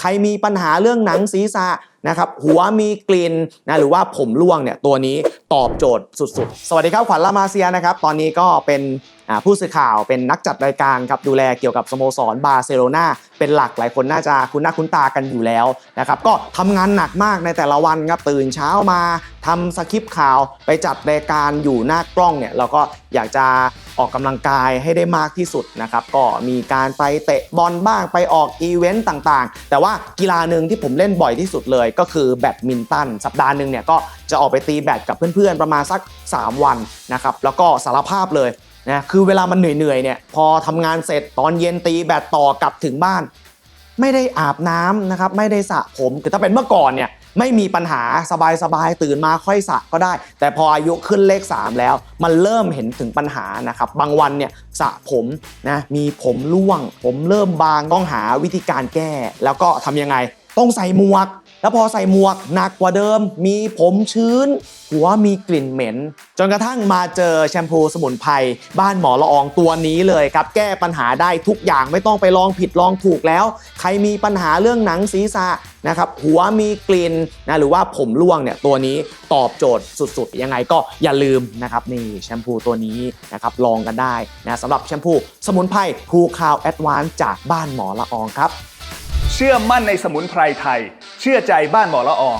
ใครมีปัญหาเรื่องหนังศีรษะนะครับหัวมีกลิ่นนะหรือว่าผมร่วงเนี่ยตัวนี้ตอบโจทย์สุดๆ สวัสดีครับขวัญลามาเซียนะครับตอนนี้ก็เป็นผู้สื่อข่าวเป็นนักจัดรายการครับดูแลเกี่ยวกับสโมสรบาร์เซโลนาเป็นหลักหลายคนน่าจะคุ้นหน้าคุ้นตากันอยู่แล้วนะครับก็ทำงานหนักมากในแต่ละวันครับตื่นเช้ามาทำสคริปต์ข่าวไปจัดรายการอยู่หน้ากล้องเนี่ยเราก็อยากจะ ออกกำลังกายให้ได้มากที่สุดนะครับ ก็มีการไปเตะบอลบ้างไปออกอีเวนต์ต่างๆ แต่ว่ากีฬาหนึ่งที่ผมเล่นบ่อยที่สุดเลย ก็คือแบดมินตันสัปดาห์หนึ่งเนี่ยก็จะออกไปตีแบดกับเพื่อนๆประมาณสัก 3 วันนะครับแล้วก็สารภาพเลยนะคือเวลามันเหนื่อยๆเนี่ยพอทำงานเสร็จตอนเย็นตีแบดต่อกลับถึงบ้าน ไม่ได้อาบน้ำนะครับไม่ได้สระผมคือถ้าเป็นเมื่อก่อนเนี่ย ไม่มีปัญหาสบายสบายตื่นมาค่อยสระก็ได้ แต่พออายุขึ้นเลข 3 แล้ว มันเริ่มเห็นถึงปัญหานะครับ บางวันเนี่ยสระผมนะมีผมร่วง ผมเริ่มบางต้องหาวิธีการแก้ แล้วก็ทำยังไง ต้องใส่หมวก แล้วพอใส่หมวกหนักกว่าเดิม มีผมชื้น หัวมีกลิ่นเหม็น จนกระทั่งมาเจอแชมพูสมุนไพรบ้านหมอละอองตัวนี้เลยครับ แก้ปัญหาได้ทุกอย่างไม่ต้องไปลองผิดลองถูกแล้ว ใครมีปัญหาเรื่องหนังศีรษะนะครับหัวมีกลิ่นนะหรือว่าผมร่วงเนี่ยตัวนี้ตอบโจทย์สุดๆ ยังไงก็อย่าลืมนะครับนี่แชมพูตัวนี้นะครับลองกันได้นะสำหรับแชมพูสมุนไพรคูคาวแอดวานจากบ้านหมอละอองครับ ชื่อมั่นในสมุนไพรไทย เชื่อใจบ้านหมอละออง